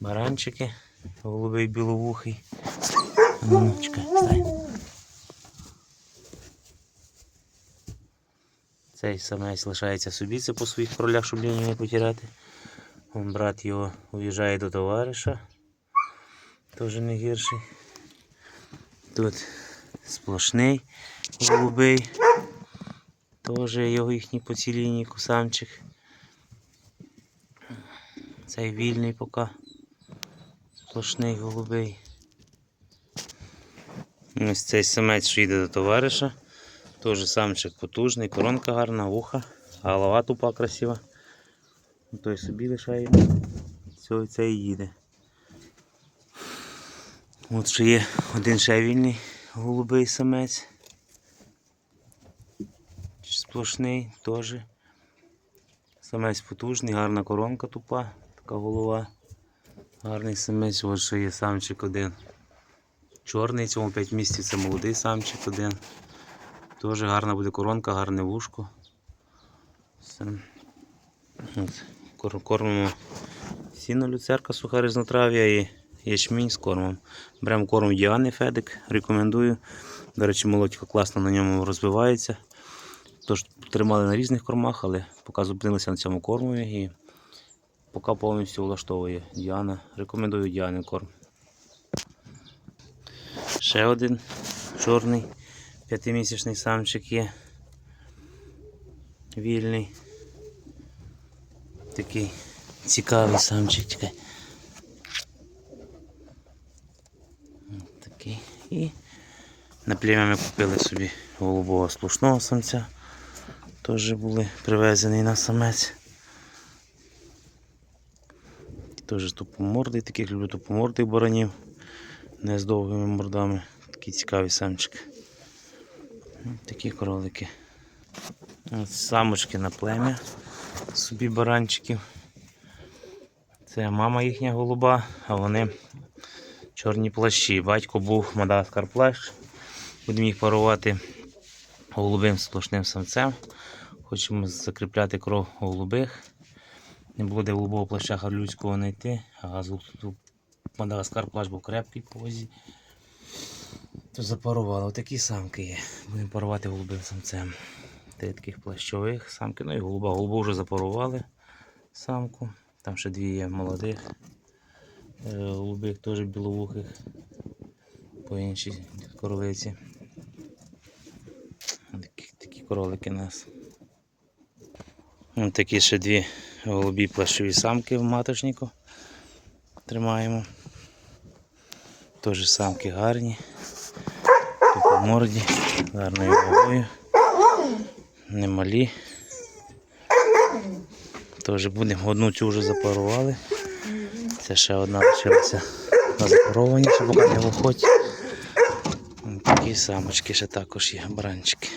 Баранчики, голубий біловухий. А Ну, стай. Цей самець лишається собі, це по своїх кролях, щоб лінію не потеряти. Вон брат його уїжджає до товариша. Теж не гірший. Тут сплошний голубий. Теж його їхній по цій кусамчик. Цей вільний поки. Сплошний голубий. Ось цей самець, що йде до товариша. Теж самчик потужний, коронка гарна, вуха, голова тупа красива. Той собі лишає. Цього цей їде. От ще є один ще вільний голубий самець. Сплошний теж. Самець потужний, гарна коронка тупа, така голова. Гарний самець, от ще є самчик один. Чорний, цьому 5 місяців це молодий самчик один. Теж гарна буде коронка, гарне вушко. Все. От. Кормимо сіно люцерка суха різнотрав'я і ячмінь з кормом. Беремо корм Діани Федик, рекомендую. До речі, молодька класно на ньому розвивається. Тож тримали на різних кормах, але поки зупинилися на цьому кормові поки повністю влаштовує Діана. Рекомендую Діани корм. Ще один чорний п'ятимісячний самчик є. Вільний. Такий цікавий самчик. Чекай. Такий. І на плем'я ми купили собі голубого сплошного самця. Теж були привезений на самець. Теж тупомордий, таких люблю тупомордих баранів. Не з довгими мордами. Такий цікавий самчик. Ось Такі кролики. Самочки на плем'я. Собі баранчиків. Це мама їхня голуба, а вони чорні плащі. Батько був мадагаскар плащ. Будемо їх парувати голубим сплошним самцем. Хочемо закріпляти кров голубих. Не буде голубого плаща гарлюцького знайти, а з- Мадагаскар плащ був крепкий по вазі. То запарували. Отакі самки є. Будемо парувати голубим самцем. Три таких плащових самки. Ну і голуба. Голубу вже запарували самку. Там ще дві є молодих. Е, Голубих теж біловухих. По іншій королиці. Такі, такі кролики у нас. Ось такі ще дві голубі плащові самки в маточнику. Тримаємо. Теж самки гарні. По морді, гарною головою. Немалі. Теж будемо одну цю вже запарували. Це ще одна лишилася на запаровані, ще поки не виходь. Такі самочки ще також є, баранчики.